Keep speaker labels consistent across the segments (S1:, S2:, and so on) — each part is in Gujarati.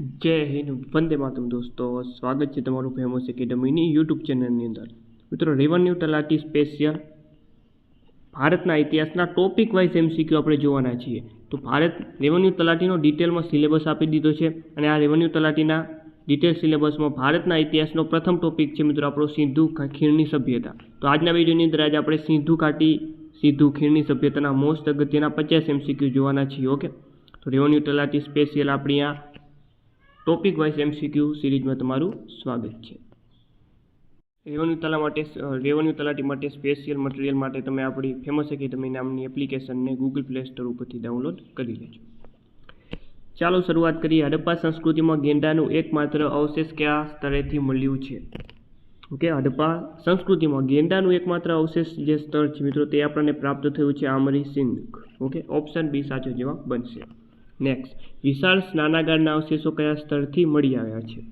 S1: જય હિન્દ, વંદે માતમ દોસ્તો. સ્વાગત છે તમારું ફેમસ એકેડમીની યુટ્યુબ ચેનલની અંદર. મિત્રો રેવન્યુ તલાટી સ્પેશિયલ ભારતના ઇતિહાસના ટોપિક વાઇઝ એમસીક્યુ આપણે જોવાના છીએ. તો ભારત રેવન્યુ તલાટીનો ડિટેલમાં સિલેબસ આપી દીધો છે અને આ રેવન્યુ તલાટીના ડિટેલ સિલેબસમાં ભારતના ઇતિહાસનો પ્રથમ ટોપિક છે મિત્રો આપણો સિંધુ ખીણની સભ્યતા. તો આજના વિડીયોની અંદર આજે આપણે સિંધુ ઘાટી, સિંધુ ખીણની સભ્યતાના મોસ્ટ અગત્યના પચાસ એમસીક્યુ જોવાના છીએ, ઓકે? તો રેવન્યુ તલાટી સ્પેશિયલ આપણી આ ટોપિક વાઇઝ એમસીક્યુ સિરીઝમાં તમારું સ્વાગત છે. રેવન્યુ તલા માટે રેવન્યુ તલાટી માટે સ્પેશિયલ મટીરિયલ માટે તમે આપણી ફેમસ એકેડમી નામની એપ્લિકેશનને ગૂગલ પ્લે સ્ટોર ઉપરથી ડાઉનલોડ કરી લેજો. ચાલો શરૂઆત કરીએ. હડપ્પા સંસ્કૃતિમાં ગેંડાનું એકમાત્ર અવશેષ કયા સ્તરેથી મળ્યું છે? ઓકે, હડપ્પા સંસ્કૃતિમાં ગેંડાનું એકમાત્ર અવશેષ જે સ્તર છે મિત્રો તે આપણને પ્રાપ્ત થયું છે Amri Sindh. Okay option B સાચો જવાબ બનશે. નેક્સ્ટ વિશાળ સ્નાનાગારના અવશેષો કયા સ્થળથી મળી આવ્યા છે?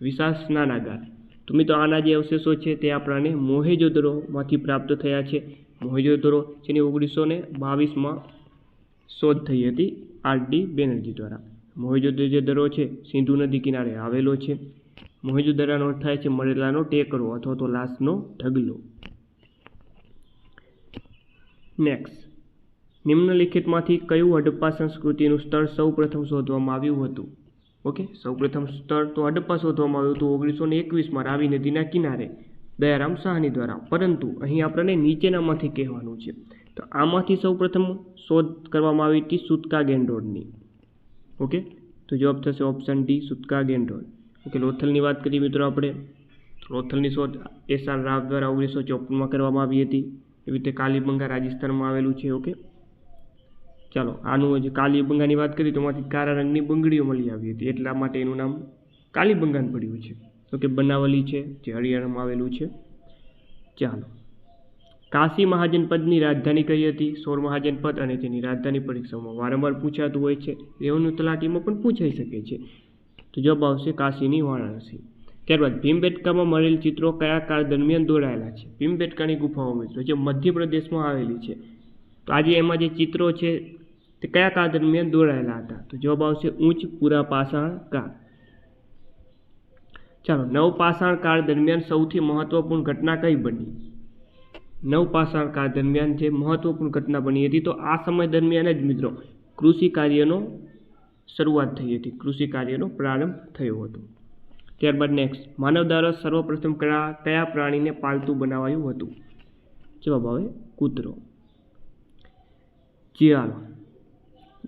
S1: વિશાળ સ્નાનાગાર. તો મિત્રો, આના જે અવશેષો છે તે આપણને મોહેજોદરોમાંથી પ્રાપ્ત થયા છે. મોહેજોદરો જેની ઓગણીસો ને બાવીસમાં શોધ થઈ હતી આર ડી બેનર્જી દ્વારા. મોહેજોદરો જે દરો છે, સિંધુ નદી કિનારે આવેલો છે. મોહેજોદરાનો અર્થ થાય છે મળેલાનો ટેકરો અથવા તો લાશનો ઢગલો. નેક્સ્ટ નિમ્નલિખિતમાંથી કયું હડપ્પા સંસ્કૃતિનું સ્થળ સૌપ્રથમ શોધવામાં આવ્યું હતું? ઓકે, સૌપ્રથમ સ્થળ તો હડપ્પા શોધવામાં આવ્યું હતું ઓગણીસો ને એકવીસમાં રાવી નદીના કિનારે, દયારામ સાહની દ્વારા. પરંતુ અહીં આપણને નીચેનામાંથી કહેવાનું છે. તો આમાંથી સૌપ્રથમ શોધ કરવામાં આવી હતી સુતકા ગેંડોળની. ઓકે, તો જવાબ થશે option D, Sutkagen Dor. Okay, લોથલની વાત કરીએ મિત્રો આપણે લોથલની શોધ એસ આર રાવ દ્વારા ઓગણીસો ચોપનમાં કરવામાં આવી હતી. એવી રીતે કાલીબંગા રાજસ્થાનમાં આવેલું છે, ઓકે. ચાલો, આનું જે કાલીબંગાની વાત કરી તો એમાંથી કાળા રંગની બંગડીઓ મળી આવી હતી. એટલા માટે એનું નામ કાલીબંગાન પડ્યું છે. ઓકે બનાવલી છે, જે હરિયાણામાં આવેલું છે. ચાલો. કાશી મહાજનપદની રાજધાની કઈ હતી? સોર મહાજનપદ અને તેની રાજધાની પરીક્ષામાં વારંવાર પૂછાતું હોય છે. રેવન્યુ તલાટીમાં પણ પૂછાઈ શકે છે. તો જવાબ આવશે કાશીની વારાણસી. ત્યારબાદ ભીમબેટકામાં મળેલ ચિત્રો કયા કાળ દરમિયાન દોરાયેલા છે? ભીમબેટકાની ગુફાઓ મિત્રો, જે મધ્યપ્રદેશમાં આવેલી છે. તો આજે એમાં જે ચિત્રો છે તે કયા કાળ દરમિયાન દોરાયેલા હતા તો જવાબ આવશે ઉચ્ચ પૂરા પાષાણ કાળ ચાલો નવપાષાણ કાળ દરમિયાન સૌથી મહત્વપૂર્ણ ઘટના કઈ બની નવપાષાણ કાળ દરમિયાન જે મહત્વપૂર્ણ ઘટના બની હતી તો આ સમય દરમિયાન જ મિત્રો કૃષિ કાર્યનો શરૂઆત થઈ હતી કૃષિ કાર્યનો પ્રારંભ થયો હતો ત્યારબાદ નેક્સ્ટ માનવ દ્વારા સર્વપ્રથમ કયા કયા પ્રાણીને પાલતું બનાવાયું હતું? જવાબ આવે કૂતરો. ચાલો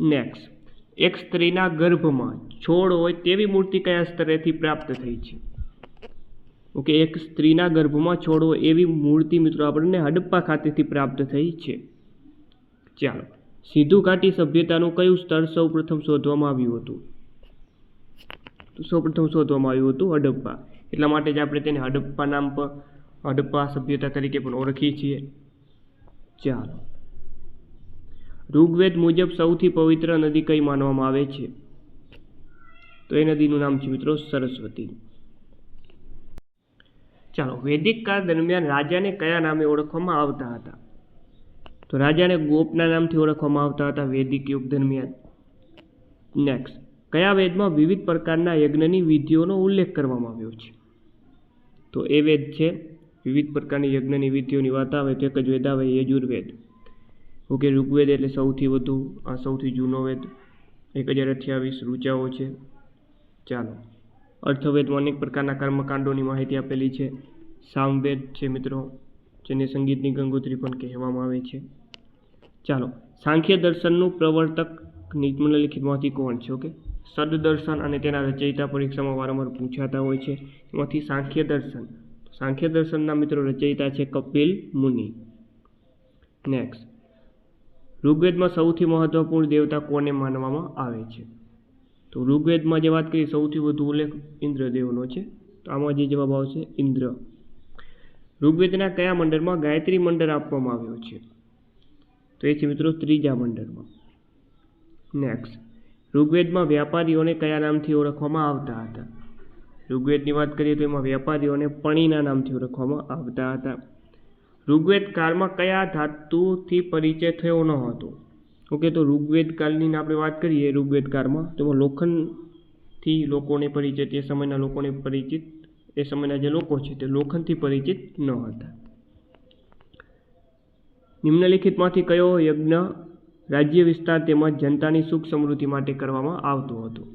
S1: નેક્સ્ટ એક સ્ત્રીના ગર્ભમાં છોડ હોય તેવી મૂર્તિ કયા સ્તરેથી પ્રાપ્ત થઈ છે? ઓકે એક સ્ત્રીના ગર્ભમાં છોડ હોય એવી મૂર્તિ મિત્રો આપણને હડપ્પા ખાતેથી પ્રાપ્ત થઈ છે. ચાલો, સિંધુ ઘાટી સભ્યતાનું કયું સ્તર સૌપ્રથમ શોધવામાં આવ્યું હતું? તો સૌપ્રથમ શોધવામાં આવ્યું હતું હડપ્પા. એટલા માટે જ આપણે તેને હડપ્પા નામ પર હડપ્પા સભ્યતા તરીકે પણ ઓળખીએ છીએ. ચાલો ઋગ્વેદ મુજબ સૌથી પવિત્ર નદી કઈ માનવામાં આવે છે? તો એ નદીનું નામ છે મિત્રો સરસ્વતી. ચાલો, વૈદિક કાળ દરમિયાન રાજાને કયા નામે ઓળખવામાં આવતા હતા? તો રાજાને ગોપના નામથી ઓળખવામાં આવતા હતા વૈદિક યુગ દરમિયાન. નેક્સ્ટ કયા વેદમાં વિવિધ પ્રકારના યજ્ઞની વિધિઓનો ઉલ્લેખ કરવામાં આવ્યો છે? તો એ વેદ છે, વિવિધ પ્રકારની યજ્ઞની વિધિઓની વાત આવે તો એક જ વેદ આવે, યજુર્વેદ. ઓકે ઋગ્વેદ એટલે સૌથી વધુ, આ સૌથી જૂનો વેદ. એક હજાર અઠ્યાવીસ ઋચાઓ છે. ચાલો. અર્થવેદમાં અનેક પ્રકારના કર્મકાંડોની માહિતી આપેલી છે. સામવેદ છે મિત્રો, જેને સંગીતની ગંગોત્રી પણ કહેવામાં આવે છે. ચાલો. સાંખ્ય દર્શનનું પ્રવર્તક નિમ્નલિખિતમાંથી કોણ છે, ઓકે? સદદર્શન અને તેના રચયિતા પરીક્ષામાં વારંવાર પૂછાતા હોય છે. એમાંથી સાંખ્ય દર્શન. સાંખ્ય દર્શનના મિત્રો રચયિતા છે કપિલ મુનિ. નેક્સ્ટ ઋગ્વેદમાં સૌથી મહત્વપૂર્ણ દેવતા કોને માનવામાં આવે છે? તો ઋગ્વેદમાં જે વાત કરીએ, સૌથી વધુ ઉલ્લેખ ઇન્દ્રદેવનો છે. તો આમાં જે જવાબ આવશે, ઇન્દ્ર. ઋગ્વેદના કયા મંડળમાં ગાયત્રી મંડળ આપવામાં આવ્યો છે? તો એ છે મિત્રો ત્રીજા મંડળમાં. નેક્સ્ટ ઋગ્વેદમાં વ્યાપારીઓને કયા નામથી ઓળખવામાં આવતા હતા? ઋગ્વેદની વાત કરીએ તો એમાં વેપારીઓને પણીના નામથી ઓળખવામાં આવતા હતા. ઋગ્વેદ કાળમાં કયા ધાતુથી પરિચય થયો ન હતો? ઓકે, તો ઋગ્વેદ કાળની આપણે વાત કરીએ ઋગ્વેદ કાળમાં લોખંડથી લોખંડ લોકોને પરિચિત, એ સમયના લોકોને પરિચિત, એ સમયના જે લોકો છે તે લોખંડથી પરિચિત ન હતા. નિમ્નલિખિતમાંથી કયો યજ્ઞ રાજ્ય વિસ્તાર તેમજ જનતાની સુખ સમૃદ્ધિ માટે કરવામાં આવતો હતો?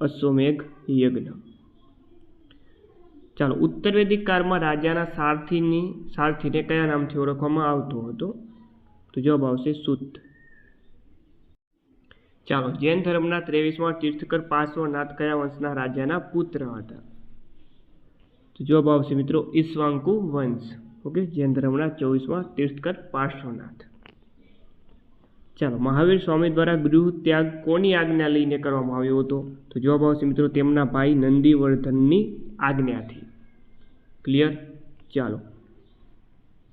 S1: અશ્વમેઘ યજ્ઞ. ચાલો ઉત્તરવેદિક કાળમાં રાજાના સારથીની, સારથીને કયા નામથી ઓળખવામાં આવતો હતો? તો જવાબ આવશે સુત. ચાલો, જૈન ધર્મના ત્રેવીસમાં તીર્થકર પાર્શ્વનાથ કયા વંશના રાજાના પુત્ર હતા? તો જવાબ આવશે મિત્રો ઈશ્વાંકુ વંશ. ઓકે, જૈન ધર્મના ચોવીસમાં તીર્થકર પાર્શ્વનાથ. ચાલો, મહાવીર સ્વામી દ્વારા ગૃહ ત્યાગ કોની આજ્ઞા લઈને કરવામાં આવ્યો હતો? તો જવાબ આવશે મિત્રો તેમના ભાઈ નંદીવર્ધનની આજ્ઞાથી. ક્લિયર ચાલો.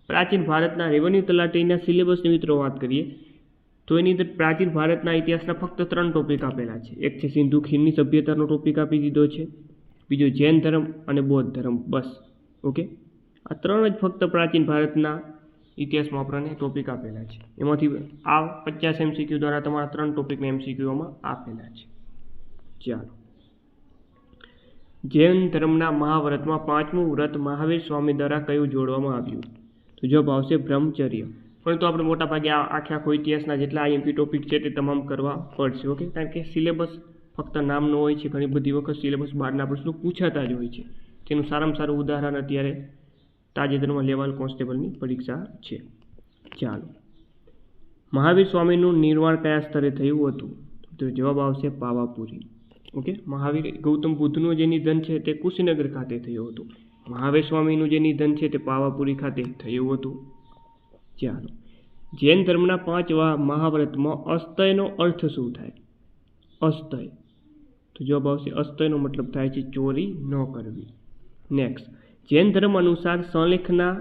S1: પ્રાચીન ભારતના રેવન્યુ તલાટીના સિલેબસની મિત્રો વાત કરીએ, તો એની અંદર પ્રાચીન ભારતના ઇતિહાસના ફક્ત ત્રણ ટોપિક આપેલા છે. એક છે સિંધુ ખીણની સભ્યતાનો ટોપિક આપી દીધો છે. બીજો જૈન ધર્મ અને બૌદ્ધ ધર્મ. બસ. ઓકે આ ત્રણ જ ફક્ત પ્રાચીન ભારતના ઇતિહાસમાં આપણને ટોપિક આપેલા છે. એમાંથી આ પચાસ એમસીક્યુ દ્વારા તમારા ત્રણ ટોપિકને એમસીક્યુઓમાં આપેલા છે. ચાલો. જૈન ધર્મના મહાવ્રતમાં પાંચમું વ્રત મહાવીર સ્વામી દ્વારા કયું જોડવામાં આવ્યું? તો જવાબ આવશે બ્રહ્મચર્ય. પરંતુ આપણે મોટાભાગે આ આખે આખો ઇતિહાસના જેટલા આઈએમપી ટોપિક છે તે તમામ કરવા પડશે, ઓકે? કારણ કે સિલેબસ ફક્ત નામનો હોય છે, ઘણી બધી વખત સિલેબસ બહારના પ્રશ્નો પૂછાતા જ હોય છે. તેનું સારામાં સારું ઉદાહરણ અત્યારે તાજેતરમાં લેવલ કોન્સ્ટેબલની પરીક્ષા છે. ચાલો. મહાવીર સ્વામીનું નિર્વાણ કયા સ્તરે થયું હતું? તો જવાબ આવશે પાવાપુરી. ઓકે? મહાવીર ગૌતમ બુદ્ધનું જે નિધન છે તે કુશીનગર ખાતે થયું હતું. મહાવીર સ્વામીનું જે નિધન છે તે પાવાપુરી ખાતે થયું હતું. ચાલો. જૈન ધર્મના પાંચવા મહાવ્રતમાં અસ્તયનો અર્થ શું થાય? અસ્તય. તો જવાબ આવશે, અસ્તયનો મતલબ થાય છે ચોરી ન કરવી. નેક્સ્ટ જૈન ધર્મ અનુસાર સંલેખના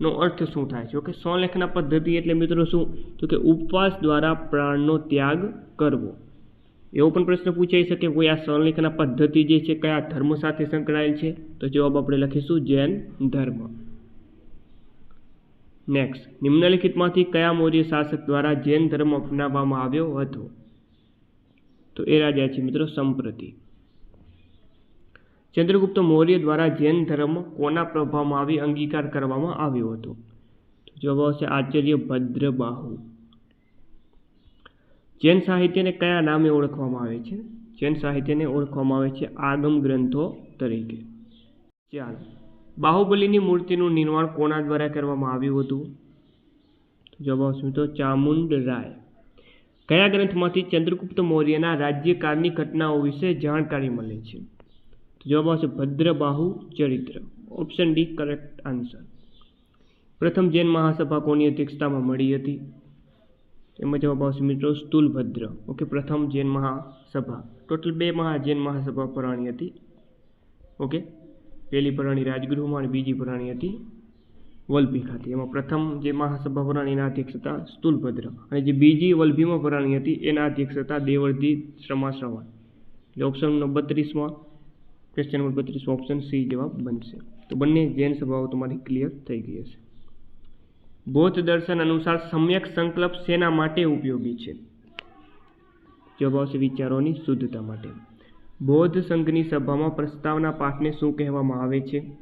S1: નો અર્થ શું થાય છે? ઓકે, સંલેખના પદ્ધતિ એટલે મિત્રો શું? તો કે ઉપવાસ દ્વારા પ્રાણનો ત્યાગ કરવો. એવો પણ પ્રશ્ન પૂછાઈ શકે કોઈ આ સંલેખના પદ્ધતિ જે છે, કયા ધર્મ સાથે સંકળાયેલ છે? તો જવાબ આપણે લખીશું જૈન ધર્મ. નેક્સ્ટ નિમ્નલિખિતમાંથી કયા મૌર્ય શાસક દ્વારા જૈન ધર્મ અપનાવવામાં આવ્યો હતો? તો એ રાજા છે મિત્રો સંપ્રતિ. ચંદ્રગુપ્ત મૌર્ય દ્વારા જૈન ધર્મ કોના પ્રભાવમાં આવી અંગીકાર કરવામાં આવ્યો હતો? જવાબ આવશે આચાર્ય ભદ્રબાહુ. જૈન સાહિત્યને કયા નામે ઓળખવામાં આવે છે? જૈન સાહિત્યને ઓળખવામાં આવે છે આગમ ગ્રંથો તરીકે. ચાલો, બાહુબલીની મૂર્તિનું નિર્માણ કોના દ્વારા કરવામાં આવ્યું હતું? જવાબ આવશે તો ચામુંડ રાય. કયા ગ્રંથમાંથી ચંદ્રગુપ્ત મૌર્યના રાજ્યકાળની ઘટનાઓ વિશે જાણકારી મળે છે? તો જવાબ આવશે ભદ્રબાહુ ચરિત્ર. ઓપ્શન ડી કરેક્ટ આન્સર પ્રથમ જૈન મહાસભા કોની અધ્યક્ષતામાં મળી હતી? એમાં જવાબ આવશે મિત્રો સ્થૂલભદ્ર. ઓકે, પ્રથમ જૈન મહાસભા. ટોટલ બે મહા જૈન મહાસભા ભરાણી હતી. ઓકે, પહેલી ભરાણી રાજગૃહમાં અને બીજી ભરાણી હતી વલભી ખાતે એમાં પ્રથમ જે મહાસભા ભરાણી એના અધ્યક્ષ હતા સ્થૂલભદ્ર. અને જે બીજી વલભીમાં ભરાણી હતી, એના અધ્યક્ષ હતા દેવર્ધી શ્રમાશ્રવણ. એટલે ઓપ્શન નંબર બત્રીસમાં ક્વેશ્ચન નંબર બત્રીસમાં ઓપ્શન સી જવાબ બનશે. તો બંને જૈન સભાઓ તમારી ક્લિયર થઈ ગઈ હશે. બૌદ્ધ દર્શન અનુસાર સમ્યક સંકલ્પ શેના માટે ઉપયોગી છે. જવાબ આવશે વિચારોની શુદ્ધતા માટે. બૌદ્ધ સંઘની સભામાં પ્રસ્તાવના પાઠને શું કહેવામાં આવે છે?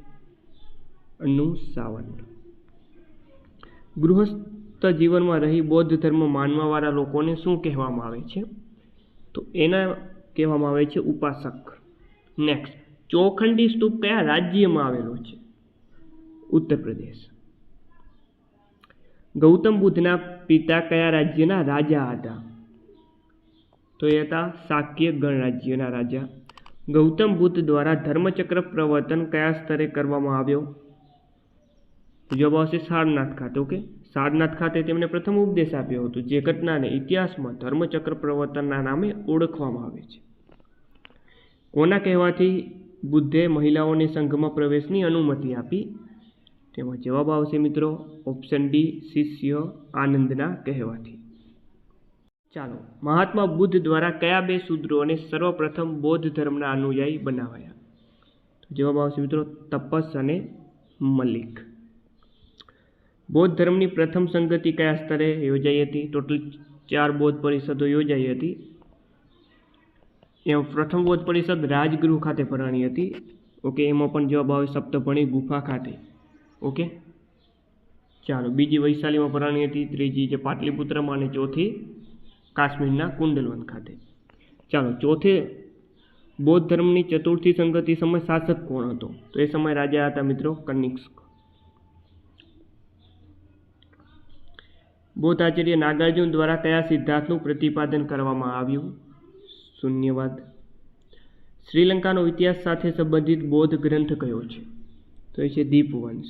S1: અનુસાવન ગૃહસ્થ જીવનમાં રહી બૌદ્ધ ધર્મ માનવાવાળા લોકોને શું કહેવામાં આવે છે? તો એના કહેવામાં આવે છે ઉપાસક. નેક્સ્ટ ચોખંડી સ્તૂપ કયા રાજ્યમાં આવેલો છે? ઉત્તર પ્રદેશ. ગૌતમ બુદ્ધના પિતા કયા રાજ્યના રાજા હતા? તો એ હતા શાક્ય ગણરાજ્યના રાજા. ગૌતમ બુદ્ધ દ્વારા ધર્મચક્ર પ્રવર્તન કયા સ્તરે કરવામાં આવ્યો? જવાબ આવશે સારનાથ ખાતે, ઓકે? સારનાથ ખાતે તેમણે પ્રથમ ઉપદેશ આપ્યો હતો, જે ઘટનાને ઇતિહાસમાં ધર્મચક્ર પ્રવર્તનના નામે ઓળખવામાં આવે છે. કોના કહેવાથી બુદ્ધે મહિલાઓને સંઘમાં પ્રવેશની અનુમતિ આપી? તેમાં જવાબ આવશે મિત્રો ઓપ્શન ડી શિષ્ય આનંદના કહેવાથી. ચાલો, મહાત્મા બુદ્ધ દ્વારા કયા બે શૂદ્રોને સર્વપ્રથમ બૌદ્ધ ધર્મના અનુયાયી બનાવાયા? જવાબ આવશે મિત્રો તપસ અને મલિક. બૌદ્ધ ધર્મની પ્રથમ સંગતિ કયા સ્તરે યોજાઈ હતી? ટોટલ ચાર બૌદ્ધ પરિષદો યોજાઈ હતી. એમ પ્રથમ બૌદ્ધ પરિષદ રાજગૃહ ખાતે ભરાણી હતી. ઓકે એમાં પણ જવાબ આવે સપ્તપણી ગુફા ખાતે. ઓકે? ચાલો, બીજી વૈશાલીમાં ભરાણી હતી, ત્રીજી છે પાટલીપુત્રમાં અને ચોથી કાશ્મીરના કુંડલવન ખાતે. ચાલો, ચોથે બૌદ્ધ ધર્મની ચતુર્થી સંગતિ સમય શાસક કોણ હતો? તો એ સમય રાજા હતા મિત્રો કનિષ્ક. બૌદ્ધ આચાર્ય નાગાર્જુન દ્વારા કયા સિદ્ધાંતનું પ્રતિપાદન કરવામાં આવ્યું? શૂન્યવાદ. શ્રીલંકાનો ઇતિહાસ સાથે સંબંધિત બૌદ્ધ ગ્રંથ કયો છે? તો એ છે દીપવંશ.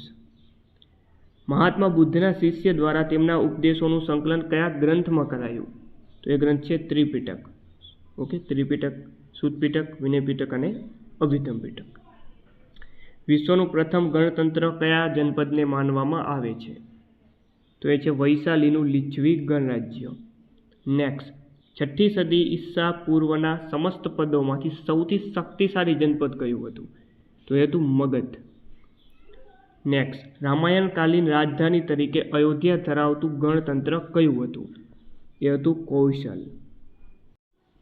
S1: મહાત્મા બુદ્ધના શિષ્ય દ્વારા તેમના ઉપદેશોનું સંકલન કયા ગ્રંથમાં કરાયું? તો એ ગ્રંથ છે ત્રિપિટક. ઓકે, ત્રિપિટક સુદપિટક વિનયપિટક અને અભિધમ પિટક વિશ્વનું પ્રથમ ગણતંત્ર કયા જનપદને માનવામાં આવે છે? તો એ છે વૈશાલીનું લીછવી ગણરાજ્ય. નેક્સ્ટ છઠ્ઠી સદી ઈસા પૂર્વના સમસ્ત પદોમાંથી સૌથી શક્તિશાળી જનપદ કયું હતું? તો એ હતું મગધ. નેક્સ્ટ રામાયણકાલીન રાજધાની તરીકે અયોધ્યા ધરાવતું ગણતંત્ર કયું હતું? એ હતું કૌશલ.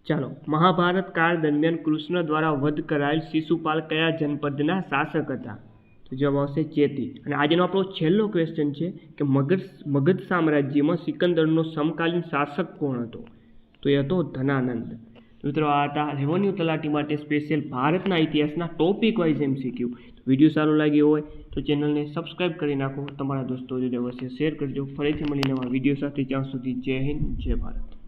S1: ચાલો, મહાભારત કાળ દરમિયાન કૃષ્ણ દ્વારા વધ કરાયેલ શિશુપાલ કયા જનપદના શાસક હતા? તો જવાબ આવશે ચેતી. અને આજનો આપણો છેલ્લો ક્વેશ્ચન છે કે મગધ મગધ સામ્રાજ્યમાં સિકંદરનો સમકાલીન શાસક કોણ હતો? તો એ હતો ધનાનંદ. મિત્રો, આ હતા રેવન્યુ તલાટી માટે સ્પેશિયલ ભારતના ઇતિહાસના ટોપિક વાઇઝ શીખ્યું વીડિયો સારો લાગ્યો હોય તો ચેનલને સબસ્ક્રાઇબ કરી નાખો. તમારા દોસ્તો જોડે અવશ્ય શેર કરજો. ફરીથી મળીને નવા વીડિયો સાથે જ્યાં સુધી જય હિન્દ, જય ભારત.